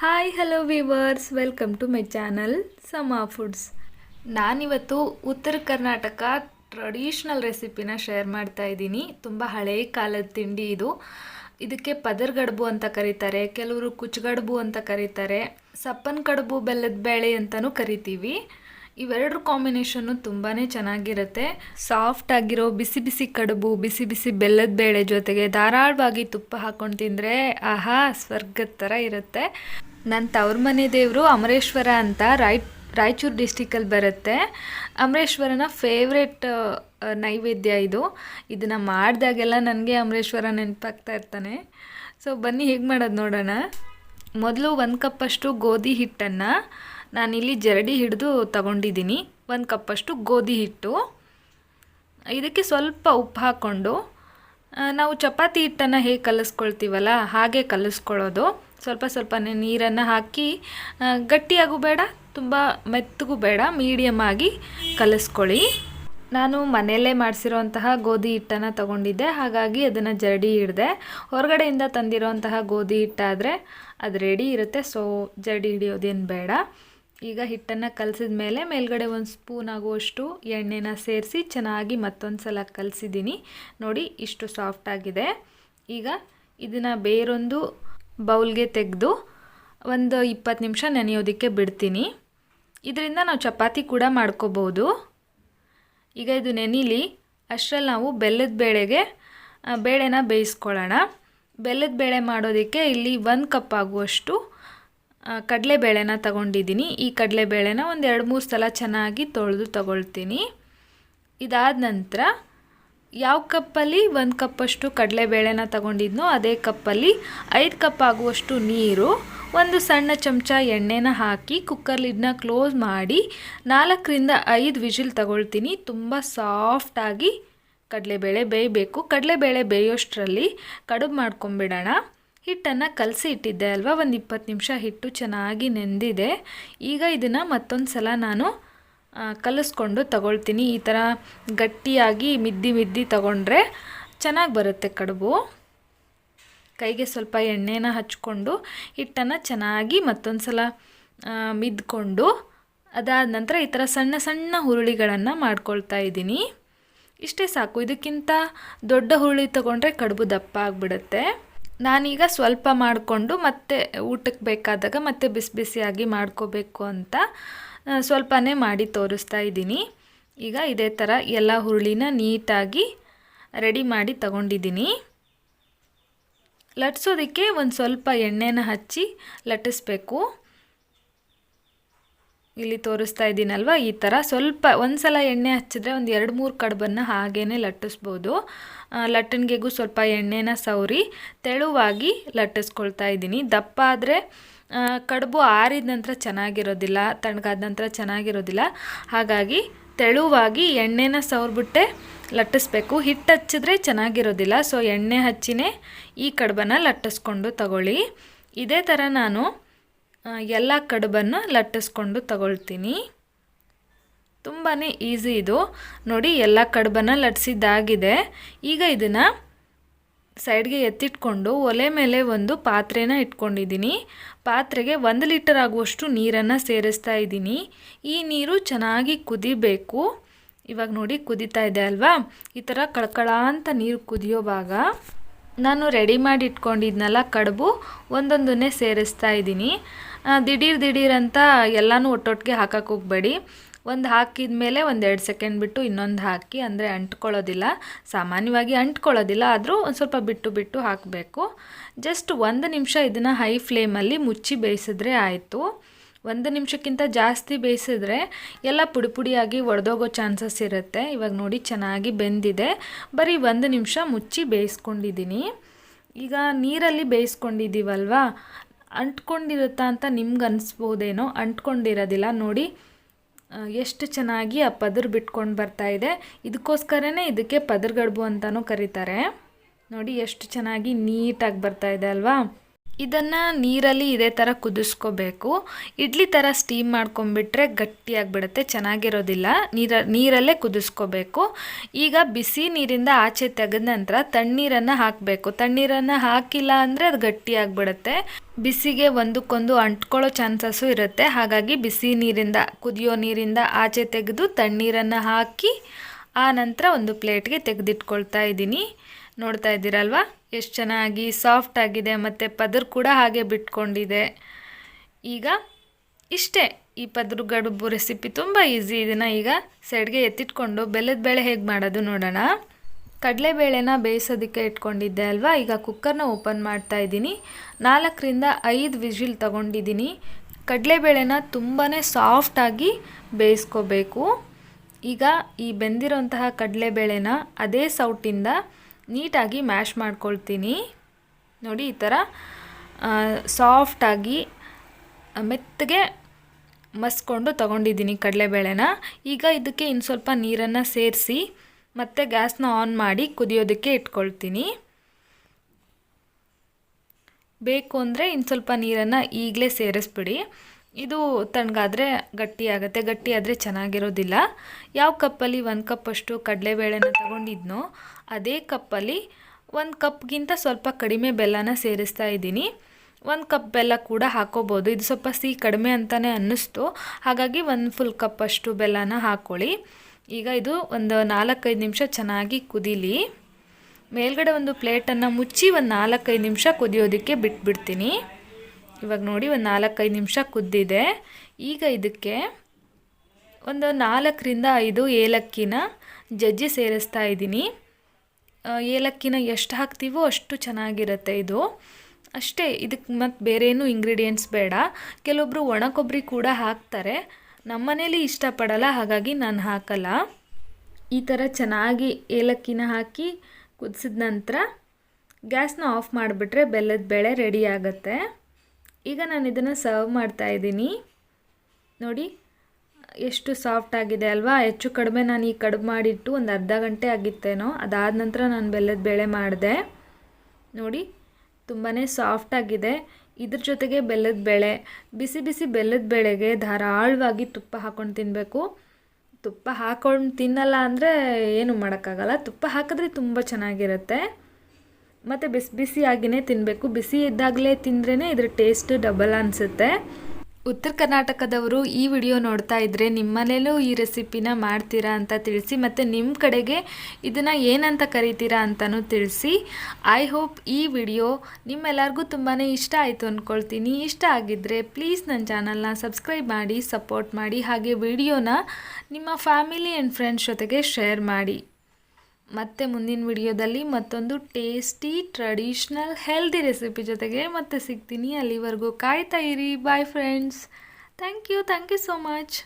Hi hello viewers welcome to my channel Sama foods ನಾನಿವತ್ತು Uttara Karnataka traditional ರೆಸಿಪಿನ share ಮಾಡ್ತಾ ಇದ್ದೀನಿ. ತುಂಬ ಹಳೇ ಕಾಲದ ತಿಂಡಿ ಇದು. ಇದಕ್ಕೆ ಪದರ್ಗಡ್ಬು ಅಂತ ಕರೀತಾರೆ, ಕೆಲವರು ಕುಚ್ಗಡ್ಬು ಅಂತ ಕರೀತಾರೆ, ಸಪ್ಪನ್ ಕಡುಬು, ಬೆಲ್ಲದ ಬೇಳೆ ಅಂತಲೂ ಕರಿತೀವಿ. ಇವೆರಡರ ಕಾಂಬಿನೇಷನ್ನು ತುಂಬಾ ಚೆನ್ನಾಗಿರುತ್ತೆ. ಸಾಫ್ಟ್ ಆಗಿರೋ ಬಿಸಿ ಬಿಸಿ ಕಡುಬು, ಬಿಸಿ ಬಿಸಿ ಬೆಲ್ಲದ ಬೇಳೆ ಜೊತೆಗೆ ಧಾರಾಳವಾಗಿ ತುಪ್ಪ ಹಾಕೊಂಡು ತಿಂದರೆ ಆಹಾ, ಸ್ವರ್ಗದ ಥರ ಇರುತ್ತೆ. ನನ್ನ ತವ್ರ ಮನೆ ದೇವರು ಅಮರೇಶ್ವರ ಅಂತ ರಾಯ್, ರಾಯಚೂರು ಡಿಸ್ಟಿಕಲ್ಲಿ ಬರುತ್ತೆ. ಅಮರೇಶ್ವರನ ಫೇವ್ರೆಟ್ ನೈವೇದ್ಯ ಇದು. ಇದನ್ನು ಮಾಡಿದಾಗೆಲ್ಲ ನನಗೆ ಅಮರೇಶ್ವರ ನೆನಪಾಗ್ತಾ ಇರ್ತಾನೆ. ಸೊ ಬನ್ನಿ, ಹೇಗೆ ಮಾಡೋದು ನೋಡೋಣ. ಮೊದಲು ಒಂದು ಕಪ್ಪಷ್ಟು ಗೋಧಿ ಹಿಟ್ಟನ್ನು ನಾನಿಲ್ಲಿ ಜರಡಿ ಹಿಡಿದು ತಗೊಂಡಿದ್ದೀನಿ. ಒಂದು ಕಪ್ಪಷ್ಟು ಗೋಧಿ ಹಿಟ್ಟು. ಇದಕ್ಕೆ ಸ್ವಲ್ಪ ಉಪ್ಪು ಹಾಕ್ಕೊಂಡು ನಾವು ಚಪಾತಿ ಹಿಟ್ಟನ್ನು ಹೇಗೆ ಕಲಿಸ್ಕೊಳ್ತೀವಲ್ಲ, ಹಾಗೆ ಕಲಿಸ್ಕೊಳ್ಳೋದು. ಸ್ವಲ್ಪ ಸ್ವಲ್ಪನೇ ನೀರನ್ನು ಹಾಕಿ ಗಟ್ಟಿಯಾಗೂ ಬೇಡ, ತುಂಬ ಮೆತ್ತಗೂ ಬೇಡ ಮೀಡಿಯಮ್ ಆಗಿ ಕಲಿಸ್ಕೊಳ್ಳಿ. ನಾನು ಮನೆಯಲ್ಲೇ ಮಾಡಿಸಿರೋಂತಹ ಗೋಧಿ ಹಿಟ್ಟನ್ನು ತಗೊಂಡಿದ್ದೆ, ಹಾಗಾಗಿ ಅದನ್ನು ಜರಡಿ ಹಿಡಿದೆ. ಹೊರಗಡೆಯಿಂದ ತಂದಿರುವಂತಹ ಗೋಧಿ ಹಿಟ್ಟಾದರೆ ಅದು ರೆಡಿ ಇರುತ್ತೆ ಸೊ ಜರಡಿ ಹಿಡಿಯೋದೇನು ಬೇಡ. ಈಗ ಹಿಟ್ಟನ್ನು ಕಲಸಿದ ಮೇಲೆ ಮೇಲ್ಗಡೆ ಒಂದು ಸ್ಪೂನ್ ಆಗುವಷ್ಟು ಎಣ್ಣೆನ ಸೇರಿಸಿ ಚೆನ್ನಾಗಿ ಮತ್ತೊಂದು ಸಲ ಕಲಸಿದ್ದೀನಿ. ನೋಡಿ, ಇಷ್ಟು ಸಾಫ್ಟ್ ಆಗಿದೆ. ಈಗ ಇದನ್ನು ಬೇರೊಂದು ಬೌಲ್ಗೆ ತೆಗೆದು ಒಂದು ಇಪ್ಪತ್ತು ನಿಮಿಷ ನೆನೆಯೋದಕ್ಕೆ ಬಿಡ್ತೀನಿ. ಇದರಿಂದ ನಾವು ಚಪಾತಿ ಕೂಡ ಮಾಡ್ಕೋಬೋದು. ಈಗ ಇದು ನೆನಿಲಿ, ಅಷ್ಟರಲ್ಲಿ ನಾವು ಬೆಲ್ಲದ ಬೇಳೆಗೆ ಬೇಳೆನ ಬೇಯಿಸ್ಕೊಳ್ಳೋಣ. ಬೆಲ್ಲದ ಬೇಳೆ ಮಾಡೋದಕ್ಕೆ ಇಲ್ಲಿ ಒಂದು ಕಪ್ ಆಗುವಷ್ಟು ಕಡಲೆಬೇಳೆನ ತಗೊಂಡಿದ್ದೀನಿ. ಈ ಕಡಲೆಬೇಳೆನ ಒಂದು ಎರಡು ಮೂರು ಸಲ ಚೆನ್ನಾಗಿ ತೊಳೆದು ತಗೊಳ್ತೀನಿ. ಇದಾದ ನಂತರ ಯಾವ ಕಪ್ಪಲ್ಲಿ ಒಂದು ಕಪ್ಪಷ್ಟು ಕಡಲೆಬೇಳೆನ ತಗೊಂಡಿದ್ನೋ ಅದೇ ಕಪ್ಪಲ್ಲಿ ಐದು ಕಪ್ ಆಗುವಷ್ಟು ನೀರು, ಒಂದು ಸಣ್ಣ ಚಮಚ ಎಣ್ಣೆನ ಹಾಕಿ ಕುಕ್ಕರ್ ಲಿಡ್ನ ಕ್ಲೋಸ್ ಮಾಡಿ ನಾಲ್ಕರಿಂದ ಐದು ವಿಜಿಲ್ ತಗೊಳ್ತೀನಿ. ತುಂಬ ಸಾಫ್ಟಾಗಿ ಕಡಲೆಬೇಳೆ ಬೇಯಬೇಕು. ಕಡಲೆಬೇಳೆ ಬೇಯೋಷ್ಟರಲ್ಲಿ ಕಡುಬು ಮಾಡ್ಕೊಂಬಿಡೋಣ. ಹಿಟ್ಟನ್ನು ಕಲಸಿ ಇಟ್ಟಿದ್ದೆ ಅಲ್ವಾ? ಒಂದು ಇಪ್ಪತ್ತು ನಿಮಿಷ ಹಿಟ್ಟು ಚೆನ್ನಾಗಿ ನೆಂದಿದೆ. ಈಗ ಇದನ್ನು ಮತ್ತೊಂದು ಸಲ ನಾನು ಕಲಸ್ಕೊಂಡು ತಗೊಳ್ತೀನಿ. ಈ ಥರ ಗಟ್ಟಿಯಾಗಿ ಮಿದ್ದಿ ಮಿದ್ದಿ ತಗೊಂಡ್ರೆ ಚೆನ್ನಾಗಿ ಬರುತ್ತೆ ಕಡುಬು. ಕೈಗೆ ಸ್ವಲ್ಪ ಎಣ್ಣೆನ ಹಚ್ಕೊಂಡು ಹಿಟ್ಟನ್ನು ಚೆನ್ನಾಗಿ ಮತ್ತೊಂದು ಸಲ ಮಿದ್ಕೊಂಡು ಅದಾದ ನಂತರ ಈ ಥರ ಸಣ್ಣ ಸಣ್ಣ ಹುರುಳಿಗಳನ್ನು ಮಾಡ್ಕೊಳ್ತಾ ಇದ್ದೀನಿ. ಇಷ್ಟೇ ಸಾಕು. ಇದಕ್ಕಿಂತ ದೊಡ್ಡ ಹುರುಳಿ ತಗೊಂಡ್ರೆ ಕಡುಬು ದಪ್ಪ ಆಗಿಬಿಡುತ್ತೆ. ನಾನೀಗ ಸ್ವಲ್ಪ ಮಾಡಿಕೊಂಡು ಮತ್ತೆ ಊಟಕ್ಕೆ ಬೇಕಾದಾಗ ಮತ್ತೆ ಬಿಸಿ ಬಿಸಿಯಾಗಿ ಮಾಡ್ಕೋಬೇಕು ಅಂತ ಸ್ವಲ್ಪನೇ ಮಾಡಿ ತೋರಿಸ್ತಾ ಇದ್ದೀನಿ. ಈಗ ಇದೇ ಥರ ಎಲ್ಲ ಹುರುಳಿನ ನೀಟಾಗಿ ರೆಡಿ ಮಾಡಿ ತಗೊಂಡಿದ್ದೀನಿ. ಲಟ್ಸೋದಕ್ಕೆ ಒಂದು ಸ್ವಲ್ಪ ಎಣ್ಣೆನ ಹಚ್ಚಿ ಲಟ್ಟಿಸ್ಬೇಕು. ಇಲ್ಲಿ ತೋರಿಸ್ತಾ ಇದ್ದೀನಲ್ವ? ಈ ಥರ ಸ್ವಲ್ಪ ಒಂದು ಸಲ ಎಣ್ಣೆ ಹಚ್ಚಿದ್ರೆ ಒಂದು ಎರಡು ಮೂರು ಕಡುಬನ್ನು ಹಾಗೇ ಲಟ್ಟಿಸ್ಬೋದು. ಲಟ್ಟಣಿಗೆಗೂ ಸ್ವಲ್ಪ ಎಣ್ಣೆನ ಸವರಿ, ತೆಳುವಾಗಿ ಲಟ್ಟಿಸ್ಕೊಳ್ತಾ ಇದ್ದೀನಿ. ದಪ್ಪ ಆದರೆ ಕಡುಬು ಆರಿದ ನಂತರ ಚೆನ್ನಾಗಿರೋದಿಲ್ಲ ತಣ್ಗಾದ ನಂತರ ಚೆನ್ನಾಗಿರೋದಿಲ್ಲ. ಹಾಗಾಗಿ ತೆಳುವಾಗಿ ಎಣ್ಣೆನ ಸವರ್ಬಿಟ್ಟೆ ಲಟ್ಟಿಸ್ಬೇಕು. ಹಿಟ್ಟು ಹಚ್ಚಿದ್ರೆ ಚೆನ್ನಾಗಿರೋದಿಲ್ಲ, ಸೊ ಎಣ್ಣೆ ಹಚ್ಚಿನೇ ಈ ಕಡುಬನ್ನು ಲಟ್ಟಿಸ್ಕೊಂಡು ತಗೊಳ್ಳಿ. ಇದೇ ಥರ ನಾನು ಎಲ್ಲ ಕಡುಬನ್ನು ಲಟ್ಟಿಸ್ಕೊಂಡು ತಗೊಳ್ತೀನಿ. ತುಂಬಾ ಈಸಿ ಇದು. ನೋಡಿ, ಎಲ್ಲ ಕಡುಬನ್ನು ಲಟ್ಸಿದ್ದಾಗಿದೆ ಈಗ ಇದನ್ನು ಸೈಡ್ಗೆ ಎತ್ತಿಟ್ಕೊಂಡು ಒಲೆ ಮೇಲೆ ಒಂದು ಪಾತ್ರೆನ ಇಟ್ಕೊಂಡಿದ್ದೀನಿ. ಪಾತ್ರೆಗೆ ಒಂದು ಲೀಟರ್ ಆಗುವಷ್ಟು ನೀರನ್ನು ಸೇರಿಸ್ತಾ ಇದ್ದೀನಿ. ಈ ನೀರು ಚೆನ್ನಾಗಿ ಕುದಿಬೇಕು. ಇವಾಗ ನೋಡಿ, ಕುದೀತಾ ಇದೆ ಅಲ್ವಾ? ಈ ಥರ ಕಳ್ಕಳ ಅಂತ ನೀರು ಕುದಿಯೋವಾಗ ನಾನು ರೆಡಿ ಮಾಡಿ ಇಟ್ಕೊಂಡಿದ್ನಲ್ಲ ಕಡುಬು, ಒಂದೊಂದನ್ನೇ ಸೇರಿಸ್ತಾ ಇದ್ದೀನಿ. ದಿಢೀರ್ ದಿಢೀರ್ ಅಂತ ಎಲ್ಲನೂ ಒಟ್ಟೊಟ್ಟಿಗೆ ಹಾಕಕ್ಕೆ ಹೋಗಬೇಡಿ. ಒಂದು ಹಾಕಿದ ಮೇಲೆ ಒಂದು ಎರಡು ಸೆಕೆಂಡ್ ಬಿಟ್ಟು ಇನ್ನೊಂದು ಹಾಕಿ, ಅಂದರೆ ಅಂಟ್ಕೊಳ್ಳೋದಿಲ್ಲ. ಸಾಮಾನ್ಯವಾಗಿ ಅಂಟ್ಕೊಳ್ಳೋದಿಲ್ಲ, ಆದರೂ ಒಂದು ಸ್ವಲ್ಪ ಬಿಟ್ಟು ಬಿಟ್ಟು ಹಾಕಬೇಕು. ಜಸ್ಟ್ ಒಂದು ನಿಮಿಷ ಇದನ್ನು ಹೈ ಫ್ಲೇಮಲ್ಲಿ ಮುಚ್ಚಿ ಬೇಯಿಸಿದ್ರೆ ಆಯಿತು. ಒಂದು ನಿಮಿಷಕ್ಕಿಂತ ಜಾಸ್ತಿ ಬೇಯಿಸಿದ್ರೆ ಎಲ್ಲ ಪುಡಿ ಪುಡಿಯಾಗಿ ಒಡೆದೋಗೋ ಚಾನ್ಸಸ್ ಇರುತ್ತೆ. ಇವಾಗ ನೋಡಿ ಚೆನ್ನಾಗಿ ಬೆಂದಿದೆ. ಬರೀ ಒಂದು ನಿಮಿಷ ಮುಚ್ಚಿ ಬೇಯಿಸ್ಕೊಂಡಿದ್ದೀನಿ. ಈಗ ನೀರಲ್ಲಿ ಬೇಯಿಸ್ಕೊಂಡಿದ್ದೀವಲ್ವಾ? ಅಂಟ್ಕೊಂಡಿರುತ್ತಾ ಅಂತ ನಿಮ್ಗೆ ಅನಿಸ್ಬೋದೇನೋ, ಅಂಟ್ಕೊಂಡಿರೋದಿಲ್ಲ. ನೋಡಿ ಎಷ್ಟು ಚೆನ್ನಾಗಿ ಆ ಪದರ್ ಬಿಟ್ಕೊಂಡು ಬರ್ತಾ ಇದೆ. ಇದಕ್ಕೋಸ್ಕರನೇ ಇದಕ್ಕೆ ಪದರ್ಗಡ್ಬು ಅಂತಲೂ ಕರೀತಾರೆ. ನೋಡಿ, ಎಷ್ಟು ಚೆನ್ನಾಗಿ ನೀಟಾಗಿ ಬರ್ತಾ ಇದೆ ಅಲ್ವಾ? ಇದನ್ನು ನೀರಲ್ಲಿ ಇದೇ ಥರ ಕುದಿಸ್ಕೋಬೇಕು. ಇಡ್ಲಿ ಥರ ಸ್ಟೀಮ್ ಮಾಡ್ಕೊಂಬಿಟ್ರೆ ಗಟ್ಟಿಯಾಗಿಬಿಡುತ್ತೆ, ಚೆನ್ನಾಗಿರೋದಿಲ್ಲ. ನೀರ, ನೀರಲ್ಲೇ ಕುದಿಸ್ಕೋಬೇಕು. ಈಗ ಬಿಸಿ ನೀರಿಂದ ಆಚೆ ತೆಗೆದ ನಂತರ ತಣ್ಣೀರನ್ನು ಹಾಕಬೇಕು. ತಣ್ಣೀರನ್ನು ಹಾಕಿಲ್ಲ ಅಂದರೆ ಅದು ಗಟ್ಟಿಯಾಗಿಬಿಡುತ್ತೆ. ಬಿಸಿಗೆ ಒಂದಕ್ಕೊಂದು ಅಂಟ್ಕೊಳ್ಳೋ ಚಾನ್ಸಸ್ಸು ಇರುತ್ತೆ. ಹಾಗಾಗಿ ಬಿಸಿ ನೀರಿಂದ, ಕುದಿಯೋ ನೀರಿಂದ ಆಚೆ ತೆಗೆದು ತಣ್ಣೀರನ್ನು ಹಾಕಿ, ಆ ನಂತರ ಒಂದು ಪ್ಲೇಟ್ಗೆ ತೆಗೆದಿಟ್ಕೊಳ್ತಾ ಇದ್ದೀನಿ. ನೋಡ್ತಾ ಇದ್ದೀರಲ್ವಾ? ಎಷ್ಟು ಚೆನ್ನಾಗಿ ಸಾಫ್ಟ್ ಆಗಿದೆ ಮತ್ತು ಪದರು ಕೂಡ ಹಾಗೆ ಬಿಟ್ಕೊಂಡಿದೆ. ಈಗ ಇಷ್ಟೇ, ಈ ಪದರು ಗಡುಬು ರೆಸಿಪಿ ತುಂಬ ಈಸಿ ಇದನ್ನು ಈಗ ಸೈಡ್ಗೆ ಎತ್ತಿಟ್ಕೊಂಡು ಬೆಲ್ಲದ ಬೇಳೆ ಹೇಗೆ ಮಾಡೋದು ನೋಡೋಣ. ಕಡಲೆಬೇಳೆನ ಬೇಯಿಸೋದಕ್ಕೆ ಇಟ್ಕೊಂಡಿದ್ದೆ ಅಲ್ವಾ? ಈಗ ಕುಕ್ಕರ್ನ ಓಪನ್ ಮಾಡ್ತಾ ಇದ್ದೀನಿ. ನಾಲ್ಕರಿಂದ ಐದು ವಿಜಿಲ್ ತಗೊಂಡಿದ್ದೀನಿ. ಕಡಲೆಬೇಳೆನ ತುಂಬಾ ಸಾಫ್ಟಾಗಿ ಬೇಯಿಸ್ಕೋಬೇಕು. ಈಗ ಈ ಬೆಂದಿರೋಂತಹ ಕಡಲೆಬೇಳೆನ ಅದೇ ಸೌಟಿಂದ ನೀಟಾಗಿ ಮ್ಯಾಶ್ ಮಾಡ್ಕೊಳ್ತೀನಿ. ನೋಡಿ, ಈ ಥರ ಸಾಫ್ಟಾಗಿ ಮೆತ್ತಗೆ ಮಸ್ಕೊಂಡು ತೊಗೊಂಡಿದ್ದೀನಿ ಕಡಲೆಬೇಳೆನ. ಈಗ ಇದಕ್ಕೆ ಇನ್ನು ಸ್ವಲ್ಪ ನೀರನ್ನು ಸೇರಿಸಿ, ಮತ್ತೆ ಗ್ಯಾಸ್ನ ಆನ್ ಮಾಡಿ ಕುದಿಯೋದಕ್ಕೆ ಇಟ್ಕೊಳ್ತೀನಿ. ಬೇಕು ಅಂದರೆ ಇನ್ನು ಸ್ವಲ್ಪ ನೀರನ್ನು ಈಗಲೇ ಸೇರಿಸ್ಬಿಡಿ. ಇದು ತಣ್ಣಗಾದರೆ ಗಟ್ಟಿಯಾಗುತ್ತೆ ಗಟ್ಟಿ ಆದರೆ ಚೆನ್ನಾಗಿರೋದಿಲ್ಲ. ಯಾವ ಕಪ್ಪಲ್ಲಿ ಒಂದು ಕಪ್ಪಷ್ಟು ಕಡಲೆಬೇಳೆನ ತಗೊಂಡಿದ್ನೋ, ಅದೇ ಕಪ್ಪಲ್ಲಿ ಒಂದು ಕಪ್ಗಿಂತ ಸ್ವಲ್ಪ ಕಡಿಮೆ ಬೆಲ್ಲನ ಸೇರಿಸ್ತಾ ಇದ್ದೀನಿ. ಒಂದು ಕಪ್ ಬೆಲ್ಲ ಕೂಡ ಹಾಕೋಬೋದು. ಇದು ಸ್ವಲ್ಪ ಸಿಹಿ ಕಡಿಮೆ ಅಂತಲೇ ಅನ್ನಿಸ್ತು. ಹಾಗಾಗಿ ಒಂದು ಫುಲ್ ಕಪ್ಪಷ್ಟು ಬೆಲ್ಲನ ಹಾಕ್ಕೊಳ್ಳಿ ಈಗ ಇದು ಒಂದು ನಾಲ್ಕೈದು ನಿಮಿಷ ಚೆನ್ನಾಗಿ ಕುದೀಲಿ. ಮೇಲ್ಗಡೆ ಒಂದು ಪ್ಲೇಟನ್ನು ಮುಚ್ಚಿ ಒಂದು ನಾಲ್ಕೈದು ನಿಮಿಷ ಕುದಿಯೋದಕ್ಕೆ ಬಿಟ್ಬಿಡ್ತೀನಿ. ಇವಾಗ ನೋಡಿ ಒಂದು ನಾಲ್ಕೈದು ನಿಮಿಷ ಕುದ್ದಿದೆ. ಈಗ ಇದಕ್ಕೆ ಒಂದು ನಾಲ್ಕರಿಂದ ಐದು ಏಲಕ್ಕಿನ ಜಜ್ಜಿ ಸೇರಿಸ್ತಾ ಇದ್ದೀನಿ. ಏಲಕ್ಕಿನ ಎಷ್ಟು ಹಾಕ್ತೀವೋ ಅಷ್ಟು ಚೆನ್ನಾಗಿರುತ್ತೆ ಇದು. ಅಷ್ಟೇ ಇದಕ್ಕೆ ಮತ್ತು ಬೇರೇನೂ ಇಂಗ್ರೀಡಿಯೆಂಟ್ಸ್ ಬೇಡ. ಕೆಲವೊಬ್ಬರು ಒಣ ಕೊಬ್ಬರಿ ಕೂಡ ಹಾಕ್ತಾರೆ. ನಮ್ಮನೇಲಿ ಇಷ್ಟಪಡಲ್ಲ, ಹಾಗಾಗಿ ನಾನು ಹಾಕಲ್ಲ. ಈ ಥರ ಚೆನ್ನಾಗಿ ಏಲಕ್ಕಿನ ಹಾಕಿ ಕುದಿಸಿದ ನಂತರ ಗ್ಯಾಸ್ನ ಆಫ್ ಮಾಡಿಬಿಟ್ರೆ ಬೆಲ್ಲದ ಬೇಳೆ ರೆಡಿ ಆಗುತ್ತೆ. ಈಗ ನಾನು ಇದನ್ನು ಸರ್ವ್ ಮಾಡ್ತಾ ಇದ್ದೀನಿ. ನೋಡಿ, ಎಷ್ಟು ಸಾಫ್ಟ್ ಆಗಿದೆ ಅಲ್ವಾ? ಹೆಚ್ಚು ಕಡಿಮೆ ನಾನು ಈ ಕಡುಬು ಮಾಡಿಟ್ಟು ಒಂದು ಅರ್ಧ ಗಂಟೆ ಆಗಿತ್ತೇನೋ, ಅದಾದ ನಂತರ ನಾನು ಬೆಲ್ಲದ ಬೇಳೆ ಮಾಡಿದೆ. ನೋಡಿ ತುಂಬಾ ಸಾಫ್ಟಾಗಿದೆ ಇದ್ರ ಜೊತೆಗೆ ಬೆಲ್ಲದ ಬೇಳೆ, ಬಿಸಿ ಬಿಸಿ ಬೆಲ್ಲದ ಬೇಳೆಗೆ ಧಾರಾಳವಾಗಿ ತುಪ್ಪ ಹಾಕ್ಕೊಂಡು ತಿನ್ನಬೇಕು ತುಪ್ಪ ಹಾಕ್ಕೊಂಡು ತಿನ್ನಲ್ಲ ಅಂದರೆ ಏನು ಮಾಡೋಕ್ಕಾಗಲ್ಲ. ತುಪ್ಪ ಹಾಕಿದ್ರೆ ತುಂಬ ಚೆನ್ನಾಗಿರುತ್ತೆ. ಮತ್ತು ಬಿಸಿ ಬಿಸಿಯಾಗಿಯೇ ತಿನ್ನಬೇಕು ಬಿಸಿ ಇದ್ದಾಗಲೇ ತಿಂದ್ರೇ ಇದ್ರ ಟೇಸ್ಟ್ ಡಬಲ್ ಅನಿಸುತ್ತೆ. ಉತ್ತರ ಕರ್ನಾಟಕದವರು ಈ ವಿಡಿಯೋ ನೋಡ್ತಾ ಇದ್ದರೆ ನಿಮ್ಮನೇಲೂ ಈ ರೆಸಿಪಿನ ಮಾಡ್ತೀರಾ ಅಂತ ತಿಳಿಸಿ, ಮತ್ತು ನಿಮ್ಮ ಕಡೆಗೆ ಇದನ್ನು ಏನಂತ ಕರಿತೀರಾ ಅಂತಲೂ ತಿಳಿಸಿ. ಐ ಹೋಪ್ ಈ ವಿಡಿಯೋ ನಿಮ್ಮೆಲ್ಲರಿಗೂ ತುಂಬಾ ಇಷ್ಟ ಆಯಿತು ಅಂದ್ಕೊಳ್ತೀನಿ ಇಷ್ಟ ಆಗಿದ್ದರೆ ಪ್ಲೀಸ್ ನನ್ನ ಚಾನಲ್ನ ಸಬ್ಸ್ಕ್ರೈಬ್ ಮಾಡಿ, ಸಪೋರ್ಟ್ ಮಾಡಿ, ಹಾಗೆ ವಿಡಿಯೋನ ನಿಮ್ಮ ಫ್ಯಾಮಿಲಿ ಆ್ಯಂಡ್ ಫ್ರೆಂಡ್ಸ್ ಜೊತೆಗೆ ಶೇರ್ ಮಾಡಿ. ಮತ್ತೆ ಮುಂದಿನ ವಿಡಿಯೋದಲ್ಲಿ ಮತ್ತೊಂದು ಟೇಸ್ಟಿ ಟ್ರೆಡಿಷ್ನಲ್ ಹೆಲ್ದಿ ರೆಸಿಪಿ ಜೊತೆಗೆ ಮತ್ತೆ ಸಿಗ್ತೀನಿ. ಅಲ್ಲಿವರೆಗೂ ಕಾಯ್ತಾ ಇರಿ. Bye friends thank you thank you so much